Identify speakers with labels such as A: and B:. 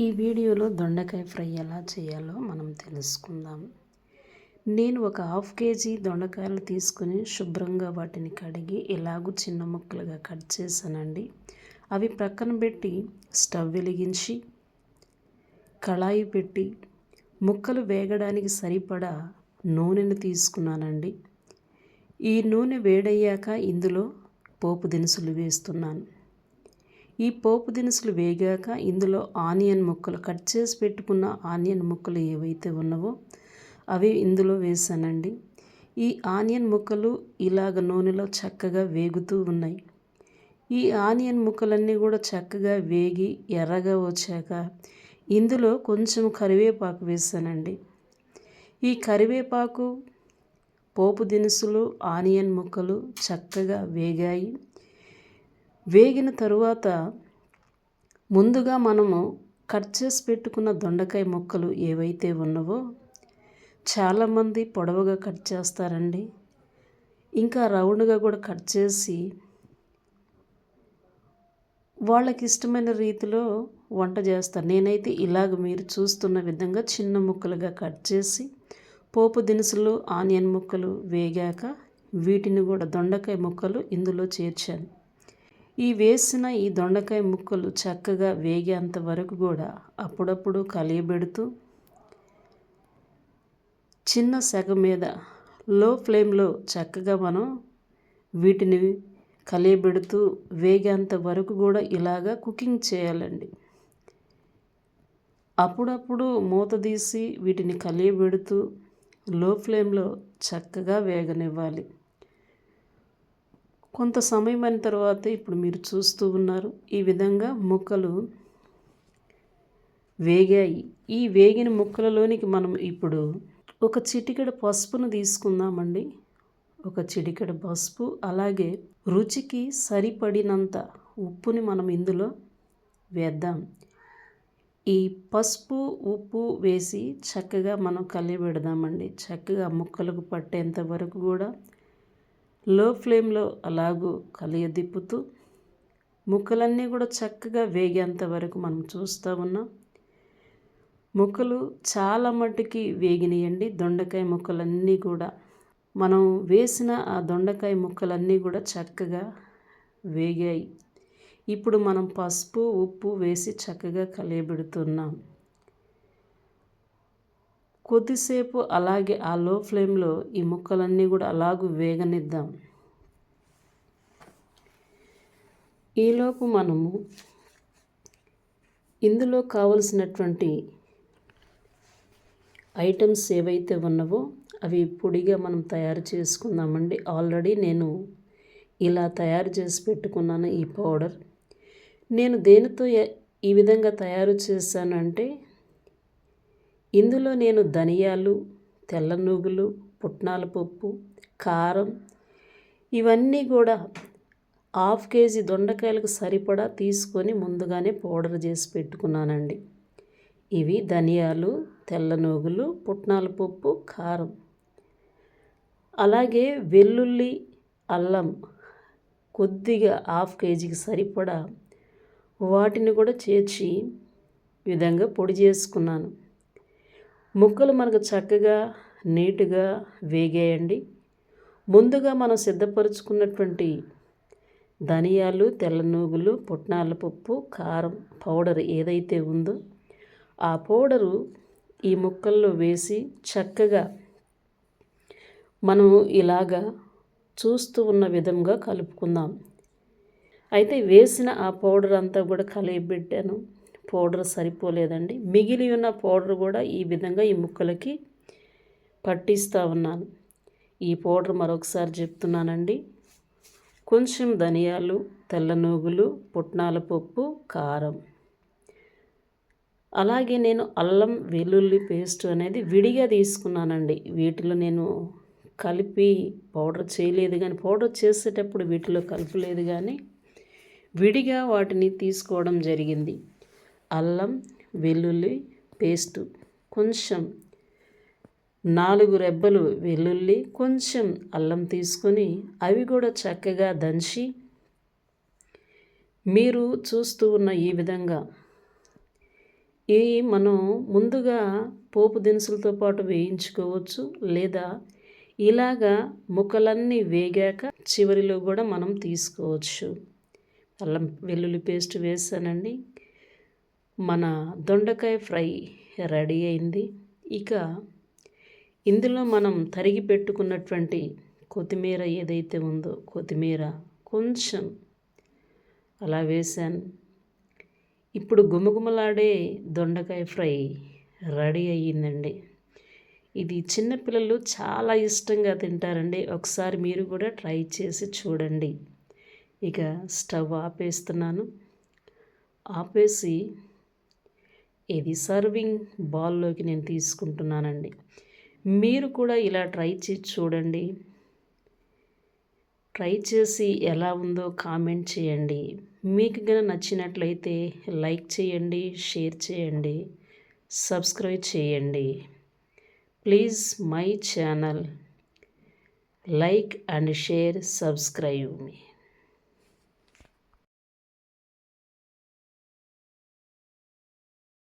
A: ఈ వీడియోలో దొండకాయ ఫ్రై ఎలా చేయాలో మనం తెలుసుకుందాం. నేను ఒక హాఫ్ కేజీ దొండకాయలు తీసుకుని శుభ్రంగా వాటిని కడిగి ఎలాగూ చిన్న ముక్కలుగా కట్ చేశానండి. అవి ప్రక్కన పెట్టి స్టవ్ వెలిగించి కళాయి పెట్టి ముక్కలు వేగడానికి సరిపడా నూనెను తీసుకున్నానండి. ఈ నూనె వేడయ్యాక ఇందులో పోపు దినుసులు వేస్తున్నాను. ఈ పోపు దినుసులు వేగాక ఇందులో ఆనియన్ ముక్కలు కట్ చేసి పెట్టుకున్న ఆనియన్ ముక్కలు ఏవైతే ఉన్నావో అవి ఇందులో వేసానండి. ఈ ఆనియన్ ముక్కలు ఇలాగ నూనెలో చక్కగా వేగుతూ ఉన్నాయి. ఈ ఆనియన్ ముక్కలన్నీ కూడా చక్కగా వేగి ఎర్రగా వచ్చాక ఇందులో కొంచెం కరివేపాకు వేసానండి. ఈ కరివేపాకు పోపు దినుసులు ఆనియన్ ముక్కలు చక్కగా వేగాయి. వేగిన తరువాత ముందుగా మనము కట్ చేసి పెట్టుకున్న దొండకాయ ముక్కలు ఏవైతే ఉన్నవో చాలామంది పొడవుగా కట్ చేస్తారండి. ఇంకా రౌండ్గా కూడా కట్ చేసి వాళ్ళకి ఇష్టమైన రీతిలో వంట చేస్తారు. నేనైతే ఇలాగ మీరు చూస్తున్న విధంగా చిన్న ముక్కలుగా కట్ చేసి పోపు దినుసులు ఆనియన్ ముక్కలు వేగాక వీటిని కూడా దొండకాయ ముక్కలు ఇందులో చేర్చాను. ఈ వేసిన ఈ దొండకాయ ముక్కలు చక్కగా వేగేంత వరకు కూడా అప్పుడప్పుడు కలియబెడుతూ చిన్న సెగ మీద లో ఫ్లేమ్లో చక్కగా మనం వీటిని కలియబెడుతూ వేగేంత వరకు కూడా ఇలాగా కుకింగ్ చేయాలండి. అప్పుడప్పుడు మూత తీసి వీటిని కలియబెడుతూ లో ఫ్లేమ్లో చక్కగా వేగనివ్వాలి. కొంత సమయం అయిన తర్వాత ఇప్పుడు మీరు చూస్తూ ఉన్నారు. ఈ విధంగా ముక్కలు వేగాయి. ఈ వేగిన ముక్కలలోనికి మనం ఇప్పుడు ఒక చిటికెడ పసుపును తీసుకుందామండి. ఒక చిటికెడ పసుపు అలాగే రుచికి సరిపడినంత ఉప్పుని మనం ఇందులో వేద్దాం. ఈ పసుపు ఉప్పు వేసి చక్కగా మనం కలియబెడదామండి చక్కగా ముక్కలకు పట్టేంత వరకు కూడా లో ఫ్లేమ్లో అలాగూ కలియదిప్పుతూ ముక్కలన్నీ కూడా చక్కగా వేగేంత వరకు మనం చూస్తూ ఉన్నాం. ముక్కలు చాలా మట్టుకి వేగినాయండి. దొండకాయ ముక్కలన్నీ కూడా మనం వేసిన ఆ దొండకాయ ముక్కలన్నీ కూడా చక్కగా వేగాయి. ఇప్పుడు మనం పసుపు ఉప్పు వేసి చక్కగా కలియబెడుతున్నాం. కొద్దిసేపు అలాగే ఆ లో ఫ్లేమ్లో ఈ ముక్కలన్నీ కూడా అలాగూ వేగనిద్దాం. ఈలోపు మనము ఇందులో కావలసినటువంటి ఐటమ్స్ ఏవైతే ఉన్నావో అవి పొడిగా మనం తయారు చేసుకుందామండి. ఆల్రెడీ నేను ఇలా తయారు చేసి పెట్టుకున్నాను ఈ పౌడర్. నేను దేనితో ఈ విధంగా తయారు చేశానంటే ఇందులో నేను ధనియాలు తెల్ల నువ్వులు పుట్నాల పప్పు కారం ఇవన్నీ కూడా హాఫ్ కేజీ దొండకాయలకు సరిపడా తీసుకొని ముందుగానే పౌడర్ చేసి పెట్టుకున్నానండి. ఇవి ధనియాలు తెల్ల నువ్వులు పుట్నాల పప్పు కారం. అలాగే వెల్లుల్లి అల్లం కొద్దిగా హాఫ్ కేజీకి సరిపడా వాటిని కూడా చేర్చి విధంగా పొడి చేసుకున్నాను. ముక్కలు మనకు చక్కగా నీటుగా వేగేయండి. ముందుగా మనం సిద్ధపరుచుకున్నటువంటి ధనియాలు తెల్ల నూగులు పుట్నాల పప్పు కారం పౌడర్ ఏదైతే ఉందో ఆ పౌడరు ఈ ముక్కల్లో వేసి చక్కగా మనం ఇలాగా చూస్తూ ఉన్న విధంగా కలుపుకుందాం. అయితే వేసిన ఆ పౌడర్ అంతా కూడా కలిపి పెట్టాను. పౌడర్ సరిపోలేదండి. మిగిలి ఉన్న పౌడర్ కూడా ఈ విధంగా ఈ ముక్కలకి పట్టిస్తూ ఉన్నాను. ఈ పౌడర్ మరొకసారి చెప్తున్నానండి. కొంచెం ధనియాలు తెల్ల నూగులు పుట్నాల పప్పు కారం. అలాగే నేను అల్లం వెల్లుల్లి పేస్ట్ అనేది విడిగా తీసుకున్నానండి. వీటిలో నేను కలిపి పౌడర్ చేయలేదు కానీ పౌడర్ చేసేటప్పుడు వీటిలో కలపలేదు కానీ విడిగా వాటిని తీసుకోవడం జరిగింది. అల్లం వెల్లుల్లి పేస్టు. కొంచెం నాలుగు రెబ్బలు వెల్లుల్లి కొంచెం అల్లం తీసుకొని అవి కూడా చక్కగా దంచి మీరు చూస్తూ ఉన్న ఈ విధంగా ఈ మనం ముందుగా పోపు దినుసులతో పాటు వేయించుకోవచ్చు లేదా ఇలాగా ముక్కలన్నీ వేగాక చివరిలో కూడా మనం తీసుకోవచ్చు. అల్లం వెల్లుల్లి పేస్ట్ వేసానండి. మన దొండకాయ ఫ్రై రెడీ అయింది. ఇక ఇందులో మనం తరిగి పెట్టుకున్నటువంటి కొత్తిమీర ఏదైతే ఉందో కొత్తిమీర కొంచెం అలా వేసాను ఇప్పుడు గుమగుమలాడే దొండకాయ ఫ్రై రెడీ అయ్యిందండి. ఇది చిన్నపిల్లలు చాలా ఇష్టంగా తింటారండి. ఒకసారి మీరు కూడా ట్రై చేసి చూడండి. ఇక స్టవ్ ఆపేస్తున్నాను. ఆపేసి ఇది సర్వింగ్ బాల్లోకి నేను తీసుకుంటున్నానండి. మీరు కూడా ఇలా ట్రై చేసి చూడండి. ట్రై చేసి ఎలా ఉందో కామెంట్ చేయండి. మీకు కనుక నచ్చినట్లయితే లైక్ చేయండి షేర్ చేయండి సబ్స్క్రైబ్ చేయండి. Please my channel like and share subscribe me.